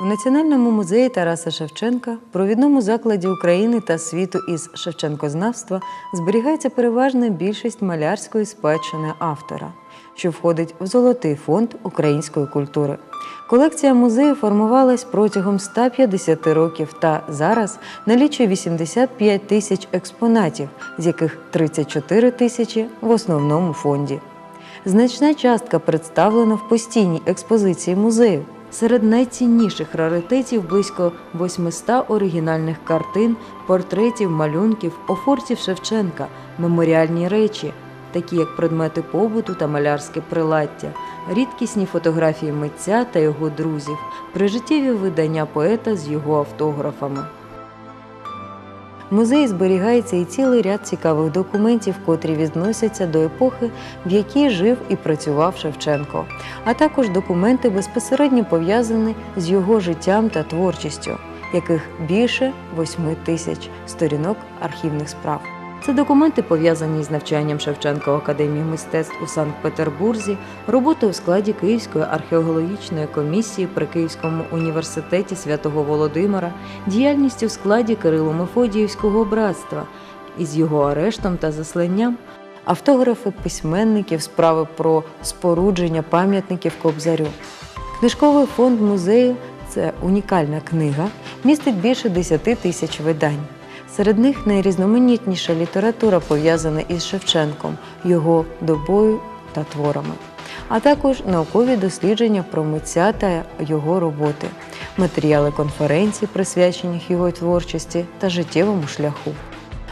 У Національному музеї Тараса Шевченка, провідному закладі України та світу із Шевченкознавства, зберігається переважна більшість малярської спадщини автора, що входить в золотий фонд української культури. Колекція музею формувалась протягом 150 років та зараз налічує 85 тисяч експонатів, з яких 34 тисячі в основному фонді. Значна частка представлена в постійній експозиції музею. Серед найцінніших раритетів близько 800 оригінальних картин, портретів, малюнків, офортів Шевченка, меморіальні речі, такі як предмети побуту та малярське приладдя, рідкісні фотографії митця та його друзів, прижиттєві видання поета з його автографами. В музеї зберігається і цілий ряд цікавих документів, котрі відносяться до епохи, в якій жив і працював Шевченко, а також документи безпосередньо пов'язані з його життям та творчістю, яких більше восьми тисяч сторінок архівних справ. Це документи пов'язані з навчанням Шевченка в Академії мистецтв у Санкт-Петербурзі, роботою у складі Київської археологічної комісії при Київському університеті святого Володимира, діяльністю в складі Кирило-Мефодіївського братства із його арештом та засланням, автографи письменників, справи про спорудження пам'ятників Кобзарю. Книжковий фонд музею це унікальна книга, містить більше 10 тисяч видань. Серед них найрізноманітніша література пов'язана із Шевченком, його добою та творами, а також наукові дослідження про митця та його роботи, матеріали конференцій, присвячених його творчості та життєвому шляху.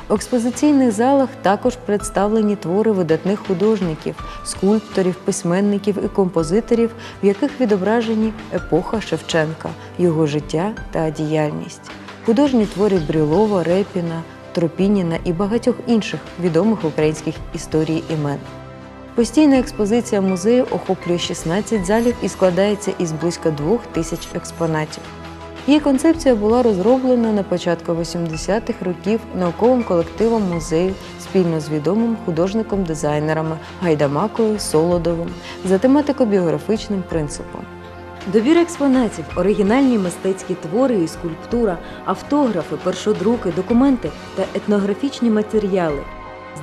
В експозиційних залах також представлені твори видатних художників, скульпторів, письменників і композиторів, в яких відображені епоха Шевченка, його життя та діяльність, художні твори Брюлова, Репіна, Тропініна і багатьох інших відомих українських історій імен. Постійна експозиція музею охоплює 16 залів і складається із близько двох тисяч експонатів. Її концепція була розроблена на початку 80-х років науковим колективом музею спільно з відомим художником-дизайнерами Гайдамакою Солодовим за тематико-біографічним принципом. Добір експонатів, оригінальні мистецькі твори і скульптура, автографи, першодруки, документи та етнографічні матеріали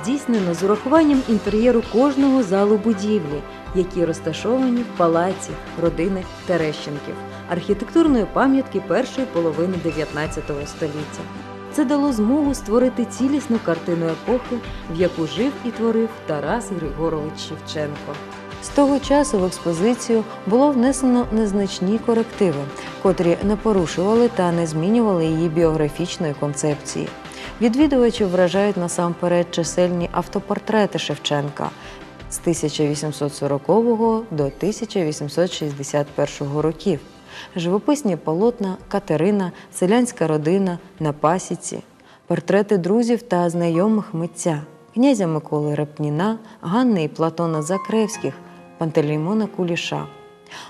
здійснено з урахуванням інтер'єру кожного залу будівлі, які розташовані в палаці родини Терещенків, архітектурної пам'ятки першої половини 19 століття. Це дало змогу створити цілісну картину епохи, в яку жив і творив Тарас Григорович Шевченко. З того часу в експозицію було внесено незначні корективи, котрі не порушували та не змінювали її біографічної концепції. Відвідувачів вражають насамперед чисельні автопортрети Шевченка з 1840 до 1861 років, живописні полотна Катерина, селянська родина на пасіці, портрети друзів та знайомих митця, князя Миколи Репніна, Ганни і Платона Закревських, Пантелеймона Куліша.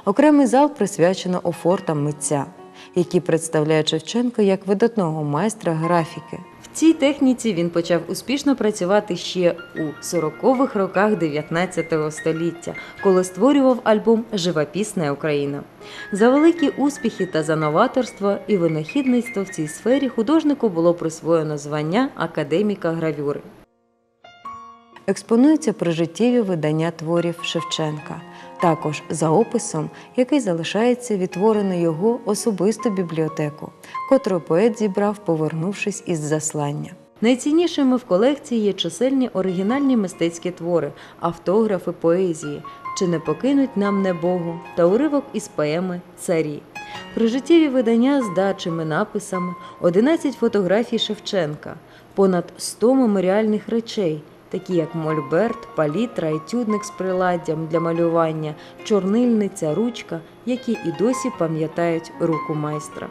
Окремий зал присвячено офортам митця, які представляють Шевченка як видатного майстра графіки. В цій техніці він почав успішно працювати ще у 40-х роках 19 століття, коли створював альбом Живописна Україна. За великі успіхи та за новаторство і винахідництво в цій сфері художнику було присвоєно звання академіка гравюри. Експонуються прижиттєві видання творів Шевченка, також за описом, який залишається відтворено його особисту бібліотеку, котру поет зібрав, повернувшись із заслання. Найціннішими в колекції є чисельні оригінальні мистецькі твори, автографи поезії, чи не покинуть нам небогу та уривок із поеми Царі. Прижиттєві видання з дачими написами, 11 фотографій Шевченка, понад 100 меморіальних речей, такі як мольберт, палітра, етюдник з приладдям для малювання, чорнильниця, ручка, які і досі пам'ятають руку майстра.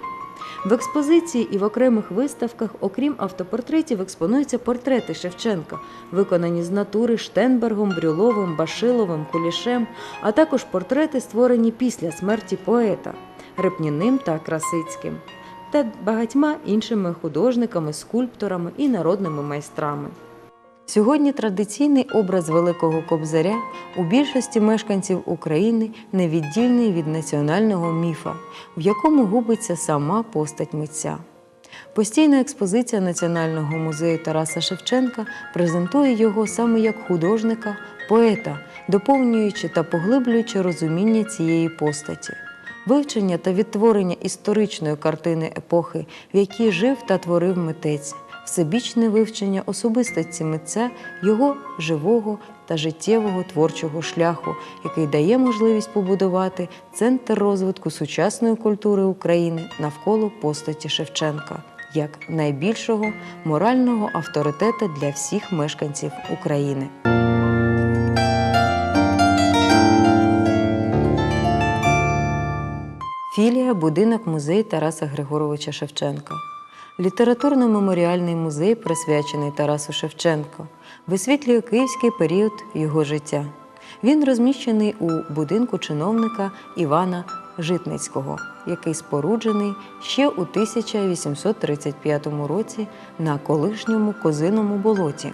В експозиції і в окремих виставках, окрім автопортретів, експонуються портрети Шевченка, виконані з натури Штенбергом, Брюловим, Башиловим, Кулішем, а також портрети, створені після смерті поета Репніним та Красицьким, та багатьма іншими художниками, скульпторами і народними майстрами. Сьогодні традиційний образ Великого Кобзаря у більшості мешканців України невіддільний від національного міфа, в якому губиться сама постать митця. Постійна експозиція Національного музею Тараса Шевченка презентує його саме як художника, поета, доповнюючи та поглиблюючи розуміння цієї постаті. Вивчення та відтворення історичної картини епохи, в якій жив та творив митець, всебічне вивчення особистості митця, його живого та життєвого творчого шляху, який дає можливість побудувати центр розвитку сучасної культури України навколо постаті Шевченка як найбільшого морального авторитета для всіх мешканців України. Філія будинок музей Тараса Григоровича Шевченка. Літературно-меморіальний музей, присвячений Тарасу Шевченку, висвітлює київський період його життя. Він розміщений у будинку чиновника Івана Житницького, який споруджений ще у 1835 році на колишньому козиному болоті,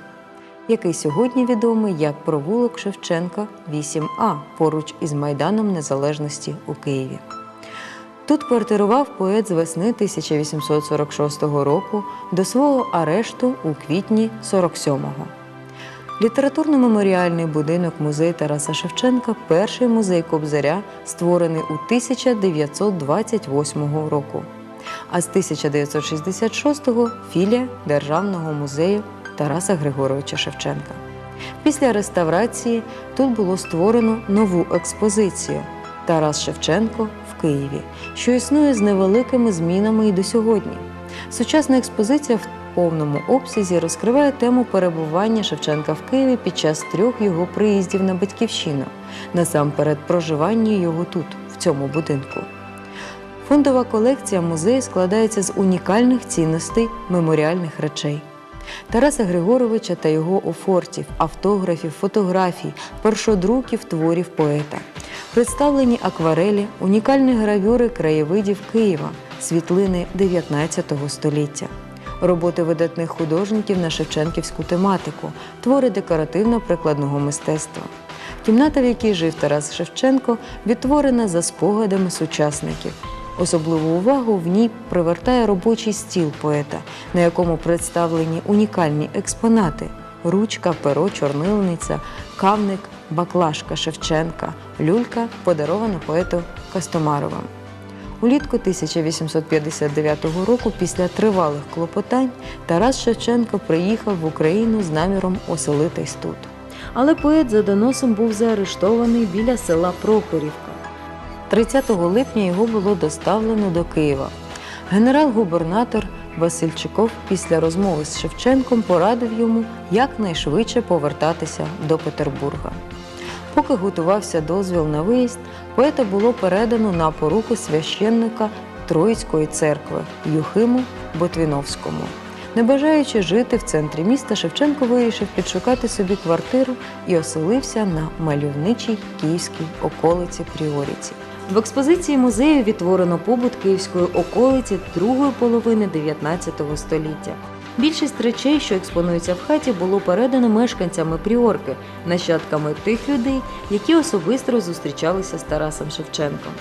який сьогодні відомий як провулок Шевченка 8А поруч із Майданом Незалежності у Києві. Тут квартирував поет з весни 1846 року до свого арешту у квітні 47-го. Літературно-меморіальний будинок музей Тараса Шевченка перший музей Кобзаря, створений у 1928 року. А з 1966-го філія Державного музею Тараса Григоровича Шевченка. Після реставрації тут було створено нову експозицію Тарас Шевченко Києві, що існує з невеликими змінами і до сьогодні. Сучасна експозиція в повному обсязі розкриває тему перебування Шевченка в Києві під час трьох його приїздів на батьківщину, насамперед проживання його тут, в цьому будинку. Фондова колекція музею складається з унікальних цінностей меморіальних речей. Тараса Григоровича та його офортів, автографів, фотографій, першодруків творів поета. Представлені акварелі, унікальні гравюри краєвидів Києва, світлини 19 століття, роботи видатних художників на шевченківську тематику, твори декоративно-прикладного мистецтва. Кімната, в якій жив Тарас Шевченко, відтворена за спогадами сучасників. Особливу увагу в ній привертає робочий стіл поета, на якому представлені унікальні експонати: ручка, перо, чорнилниця, кавник, баклажка Шевченка, люлька, подарована поету Костомаровим. Улітку 1859 року, після тривалих клопотань, Тарас Шевченко приїхав в Україну з наміром оселитись тут. Але поет за доносом був заарештований біля села Прохорівка. 30 липня його було доставлено до Києва. Генерал-губернатор Васильчиков після розмови з Шевченком порадив йому якнайшвидше повертатися до Петербурга. Поки готувався дозвіл на виїзд, поета було передано на поруку священника Троїцької церкви Юхиму Ботвіновському. Не бажаючи жити в центрі міста, Шевченко вирішив підшукати собі квартиру і оселився на мальовничій київській околиці Пріоріці. В експозиції музею відтворено побут київської околиці другої половини 19 століття. Більшість речей, що експонуються в хаті, було передано мешканцями Пріорки, нащадками тих людей, які особисто зустрічалися з Тарасом Шевченком.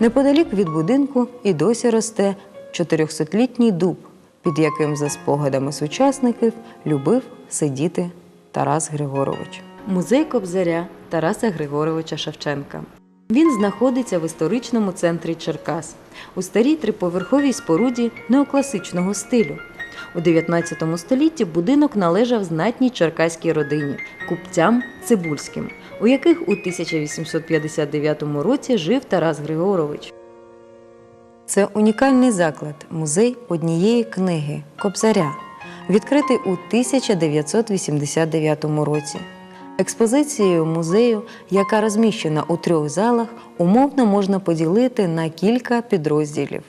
Неподалік від будинку і досі росте 400-літній дуб, під яким, за спогадами сучасників, любив сидіти Тарас Григорович. Музей Кобзаря Тараса Григоровича Шевченка. Він знаходиться в історичному центрі Черкас у старій триповерховій споруді неокласичного стилю. У 19 столітті будинок належав знатній черкаській родині купцям Цибульським, у яких у 1859 році жив Тарас Григорович. Це унікальний заклад, музей однієї книги Кобзаря, відкритий у 1989 році. Експозицією музею, яка розміщена у трьох залах, умовно можна поділити на кілька підрозділів: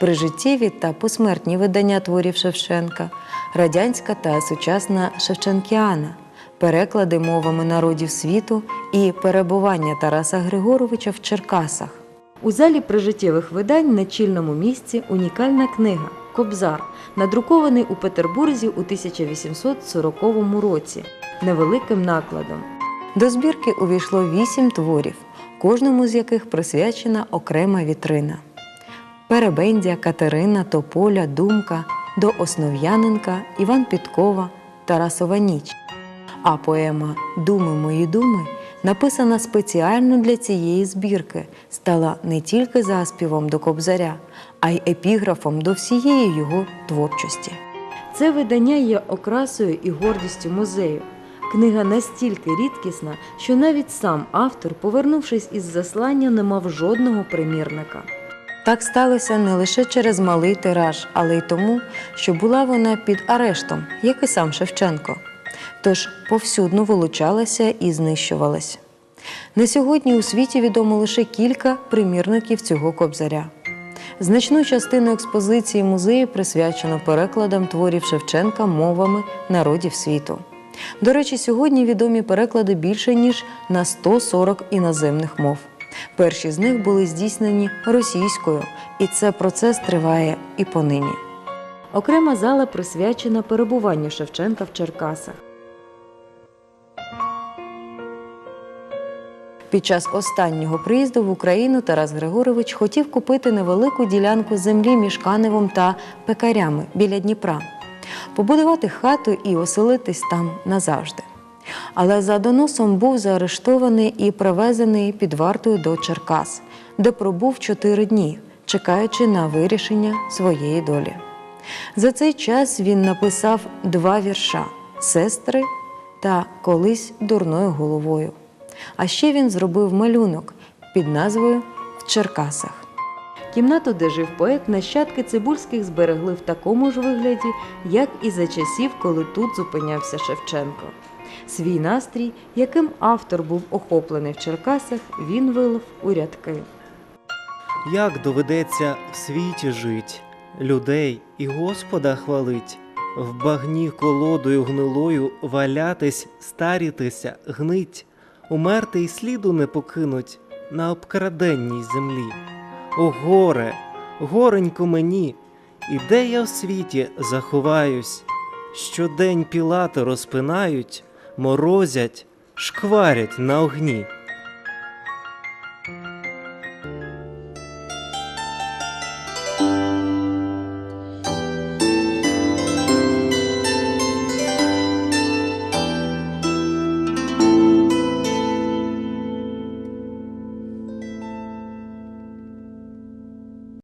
прижиттєві та посмертні видання творів Шевченка, радянська та сучасна Шевченкіана, переклади мовами народів світу і перебування Тараса Григоровича в Черкасах. У залі прижиттєвих видань на чільному місці унікальна книга Кобзар, надрукований у Петербурзі у 1840 році невеликим накладом. До збірки увійшло вісім творів, кожному з яких присвячена окрема вітрина. Перебендя, Катерина, Тополя, Думка, до Основ'яненка, Іван Підкова, Тарасова ніч. А поема Думи мої думи, написана спеціально для цієї збірки, стала не тільки заспівом до Кобзаря, а й епіграфом до всієї його творчості. Це видання є окрасою і гордістю музею. Книга настільки рідкісна, що навіть сам автор, повернувшись із заслання, не мав жодного примірника. Так сталося не лише через малий тираж, але й тому, що була вона під арештом, як і сам Шевченко. Тож повсюдно вилучалася і знищувалась. На сьогодні у світі відомо лише кілька примірників цього кобзаря. Значну частину експозиції музею присвячено перекладам творів Шевченка мовами народів світу. До речі, сьогодні відомі переклади більше ніж на 140 іноземних мов. Перші з них були здійснені російською, і це процес триває і понині. Окрема зала присвячена перебуванню Шевченка в Черкасах. Під час останнього приїзду в Україну Тарас Григорович хотів купити невелику ділянку землі між Каневом та пекарями біля Дніпра, побудувати хату і оселитись там назавжди. Але за доносом був заарештований і привезений під вартою до Черкас, де пробув чотири дні, чекаючи на вирішення своєї долі. За цей час він написав два вірша сестри та колись дурною головою. А ще він зробив малюнок під назвою В Черкасах. Кімнату, де жив поет, нащадки цибульських зберегли в такому ж вигляді, як і за часів, коли тут зупинявся Шевченко. Свій настрій, яким автор був охоплений в Черкасах, він вилив у рядки. Як доведеться в світі жить, людей і Господа хвалить, в багні колодою гнилою валятись, старітися, гнить, умерти й сліду не покинуть на обкраденній землі. О горе, горенько мені, і де я в світі заховаюсь, щодень пілати розпинають, морозять, шкварять на огні.